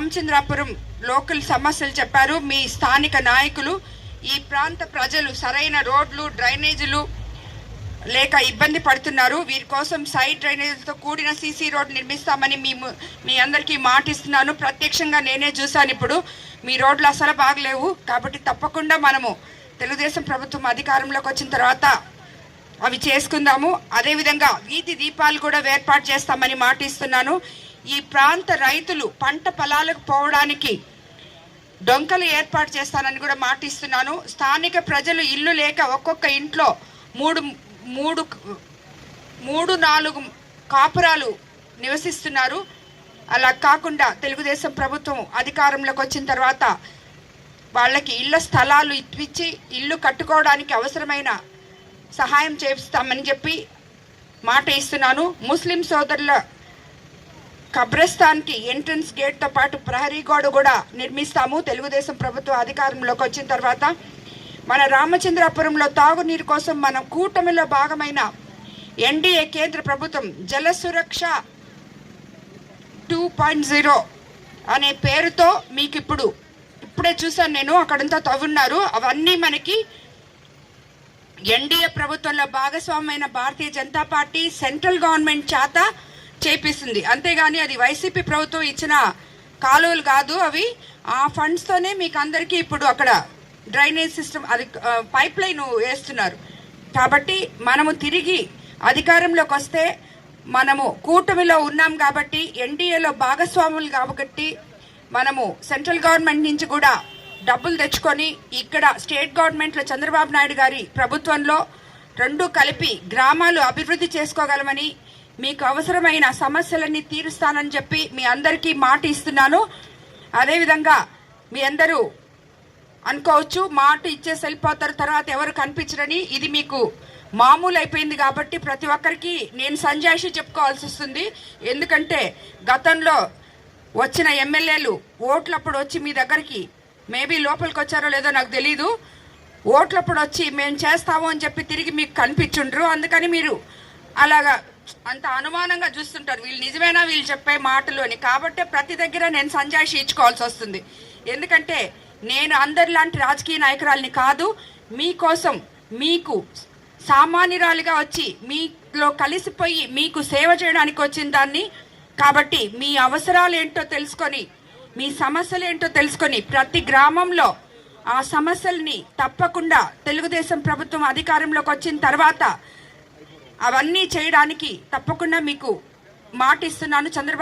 Ramachandrapuram local సమస్యలు చెప్పారు. మీ స్థానిక నాయకులు ఈ ప్రాంత ప్రజలు సరైన రోడ్లు డ్రైనేజీలు లేక ఇబ్బంది పడుతున్నారు. వీరి కోసం సైడ్ డ్రైనేజీలతో కూడిన సీసీ రోడ్ నిర్మిస్తామని మీ మీ అందరికీ మాటిస్తున్నాను. ప్రత్యక్షంగా నేనే చూశాను ఇప్పుడు. మీ రోడ్లు అసలు బాగలేవు. కాబట్టి తప్పకుండా మనము తెలుగుదేశం ప్రభుత్వం అధికారంలోకి వచ్చిన తర్వాత అవి చేసుకుందాము. అదేవిధంగా వీధి దీపాలు కూడా ఏర్పాటు చేస్తామని మాటిస్తున్నాను. ఈ ప్రాంత రైతులు పంట పొలాలకు పోవడానికి డొంకలు ఏర్పాటు చేస్తానని కూడా మాట ఇస్తున్నాను స్థానిక ప్రజలు ఇల్లు లేక ఒక్కొక్క ఇంట్లో మూడు మూడు మూడు నాలుగు కాపురాలు నివసిస్తున్నారు. అలా కాకుండా తెలుగుదేశం ప్రభుత్వం అధికారంలోకి వచ్చిన తర్వాత వాళ్ళకి ఇళ్ళ స్థలాలు ఇప్పించి ఇల్లు కట్టుకోవడానికి అవసరమైన సహాయం చేస్తామని చెప్పి మాట ఇస్తున్నాను. ముస్లిం సోదరుల కబ్రస్థాన్కి ఎంట్రన్స్ గేట్తో పాటు ప్రహరీ గోడ కూడా నిర్మిస్తాము. తెలుగుదేశం ప్రభుత్వం అధికారంలోకి వచ్చిన తర్వాత మన రామచంద్రాపురంలో తాగునీరు కోసం మన కూటమిలో భాగమైన ఎన్డీఏ కేంద్ర ప్రభుత్వం జల సురక్ష టూ పాయింట్ జీరో అనే పేరుతో మీకు ఇప్పుడు ఇప్పుడే చూశాను నేను అక్కడంతా తవ్వున్నారు. అవన్నీ మనకి ఎన్డీఏ ప్రభుత్వంలో భాగస్వామైన Bharatiya Janata party central government చేత చేపిస్తుంది. అంతేగాని అది వైసీపీ ప్రభుత్వం ఇచ్చిన కాలువలు కాదు అవి. ఆ ఫండ్స్తోనే మీకు అందరికీ ఇప్పుడు అక్కడ డ్రైనేజ్ సిస్టమ్ అది పైప్ లైన్ వేస్తున్నారు. కాబట్టి మనము తిరిగి అధికారంలోకి వస్తే మనము కూటమిలో ఉన్నాం కాబట్టి ఎన్డీఏలో భాగస్వాములు కాబట్టి మనము సెంట్రల్ గవర్నమెంట్ నుంచి కూడా డబ్బులు తెచ్చుకొని ఇక్కడ స్టేట్ గవర్నమెంట్లో చంద్రబాబు నాయుడు గారి ప్రభుత్వంలో రెండు కలిపి గ్రామాలు అభివృద్ధి చేసుకోగలమని మీకు అవసరమైన సమస్యలన్నీ తీరుస్తానని చెప్పి మీ అందరికీ మాట ఇస్తున్నాను. అదేవిధంగా మీ అందరూ అనుకోవచ్చు మాట ఇచ్చేసి వెళ్ళిపోతారు తర్వాత ఎవరు కనిపించరని ఇది మీకు మామూలు అయిపోయింది కాబట్టి ప్రతి ఒక్కరికి నేను సంజాయిషి చెప్పుకోవాల్సి వస్తుంది. ఎందుకంటే గతంలో వచ్చిన ఎమ్మెల్యేలు ఓట్లప్పుడు వచ్చి మీ దగ్గరికి మేబీ లోపలికి వచ్చారో లేదో నాకు తెలీదు. ఓట్లప్పుడు వచ్చి మేము చేస్తాము అని చెప్పి తిరిగి మీకు కనిపించుండ్రు. అందుకని మీరు అలాగా అంత అనుమానంగా చూస్తుంటారు. వీళ్ళు నిజమేనా? వీళ్ళు చెప్పే మాటలోని కాబట్టే ప్రతి దగ్గర నేను సంజాయిషి ఇచ్చుకోవాల్సి వస్తుంది. ఎందుకంటే నేను అందరిలాంటి రాజకీయ నాయకురాలిని కాదు మీకోసం మీకు సామాన్యురాలిగా వచ్చి మీలో కలిసిపోయి మీకు సేవ చేయడానికి వచ్చిన దాన్ని కాబట్టి మీ అవసరాలు ఏంటో తెలుసుకొని మీ సమస్యలు ఏంటో తెలుసుకొని ప్రతి గ్రామంలో ఆ సమస్యల్ని తప్పకుండా తెలుగుదేశం ప్రభుత్వం అధికారంలోకి వచ్చిన తర్వాత అవన్నీ చేయడానికి తప్పకుండా మీకు మాట ఇస్తున్నాను చంద్రబాబు